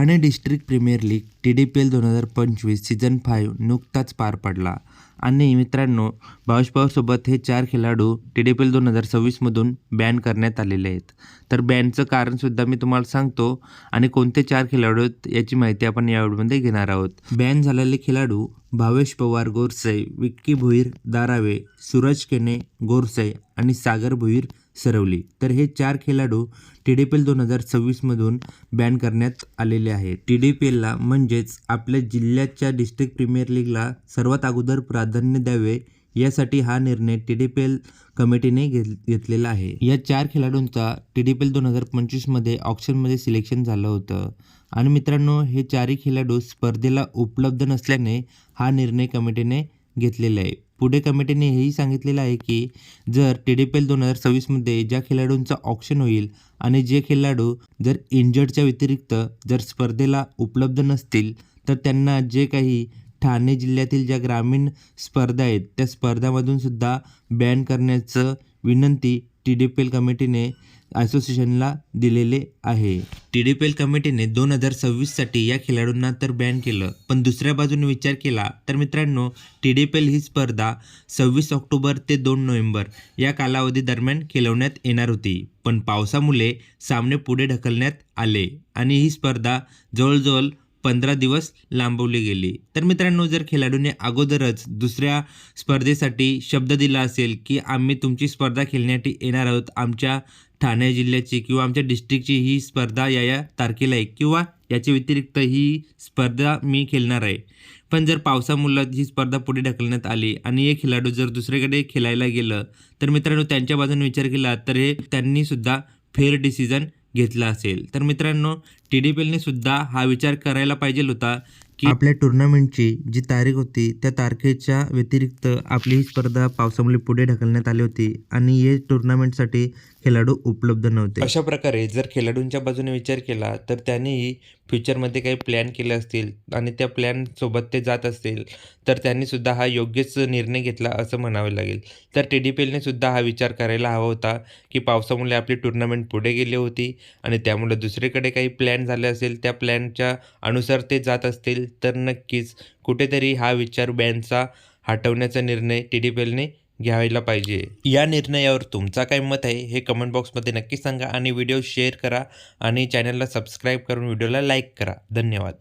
Thane district premier league T D P L दोन हजार पंचवीस सीझन फाईव्ह नुकताच पार पडला. आणि मित्रांनो भावेश पवारसोबत हे चार खेळाडू टी डी पी एल दोन हजार सव्वीसमधून बॅन करण्यात आलेले आहेत. तर बॅनचं कारणसुद्धा मी तुम्हाला सांगतो आणि कोणते चार खेळाडू आहेत याची माहिती आपण या व्हिडिओमध्ये घेणार आहोत. बॅन झालेले खेळाडू भावेश पवार गोरसई विक्की भुईर दारावे सूरज केने गोरसे आणि सागर भुईर सरवली. तर हे चार खेळाडू टी डी पी एल दोन हजार सव्वीसमधून बॅन करण्यात आलेले आहेत. टी डी पी एलला म्हणजेच आपल्या जिल्ह्याच्या डिस्ट्रिक्ट प्रीमियर लीगला सर्वात अगोदर प्राधान्य द्यावे यासाठी हा निर्णय टी डी पी एल कमिटीने घेत घेतलेला आहे. या चार खेळाडूंचा टी डी पी एल दोन हजार पंचवीसमध्ये ऑप्शनमध्ये सिलेक्शन झालं होतं. आणि मित्रांनो हे चारही खेळाडू स्पर्धेला उपलब्ध नसल्याने हा निर्णय कमिटीने घेतलेला आहे. पुढे कमिटीने हेही सांगितलेलं आहे की जर टी डी पी एल दोन हजार सव्वीसमध्ये ज्या खेळाडूंचं ऑप्शन होईल आणि जे खेळाडू जर इंजर्डच्या व्यतिरिक्त जर स्पर्धेला उपलब्ध नसतील तर त्यांना जे काही ठाणे जिल्ह्यातील ज्या ग्रामीण स्पर्धा आहेत त्या स्पर्धामधून सुद्धा बॅन करण्याचं विनंती टी डी पी एल कमिटीने असोसिएशनला दिलेले आहे. टी डी पी एल कमिटीने दोन हजार सव्वीससाठी या खेळाडूंना तर बॅन केलं पण दुसऱ्या बाजूने विचार केला तर मित्रांनो टी डी पी एल ही स्पर्धा सव्वीस ऑक्टोबर ते दोन नोव्हेंबर या कालावधी दरम्यान खेळवण्यात येणार होती. पण पावसामुळे सामने पुढे ढकलण्यात आले आणि ही स्पर्धा जवळजवळ पंधरा दिवस लांबवली गेली. तर मित्रांनो जर खेळाडूने अगोदरच दुसऱ्या स्पर्धेसाठी शब्द दिला असेल की आम्ही तुमची स्पर्धा खेळण्यासाठी येणार आहोत आमच्या ठाणे जिल्ह्याची किंवा आमच्या डिस्ट्रिक्टची ही स्पर्धा या या तारखेला आहे किंवा याच्या व्यतिरिक्त ही स्पर्धा मी खेळणार आहे. पण जर पावसामुळे ही स्पर्धा पुढे ढकलण्यात आली आणि हे खेळाडू जर दुसरीकडे खेळायला गेलं तर मित्रांनो त्यांच्या बाजूने विचार केला तर हे त्यांनीसुद्धा फेअर डिसिजन घेतला असेल. तर मित्रांनो टी डी पी एलने सुद्धा हा विचार करायला पाहिजे होता. की आपल्या टुर्नामेंटची जी तारीख होती त्या तारखेच्या व्यतिरिक्त आपली ही स्पर्धा पावसामुळे पुढे ढकलण्यात आली होती आणि हे टुर्नामेंटसाठी खेळाडू उपलब्ध नव्हते. अशा प्रकारे जर खेळाडूंच्या बाजूने विचार केला तर त्यांनीही फ्युचरमध्ये काही प्लॅन केले असतील आणि त्या प्लॅनसोबत ते जात असतील तर त्यांनी सुद्धा हा योग्यच निर्णय घेतला असं म्हणावे लागेल. तर टी डी पी एलने सुद्धा हा विचार करायला हवा होता की पावसामुळे आपली टुर्नामेंट पुढे गेली होती आणि त्यामुळे दुसरीकडे काही प्लॅन झाले असेल त्या प्लॅनच्या अनुसार ते जात असतील तर नक्कीच कुठेतरी हा विचार बॅनचा हटवण्याचा निर्णय टी डी पी एलने घ्यायला पाहिजे. या निर्णयावर तुमचा काय मत आहे हे कमेंट बॉक्समध्ये नक्की सांगा आणि व्हिडिओ शेअर करा आणि चॅनलला सबस्क्राईब करून व्हिडिओला लाईक करा. धन्यवाद.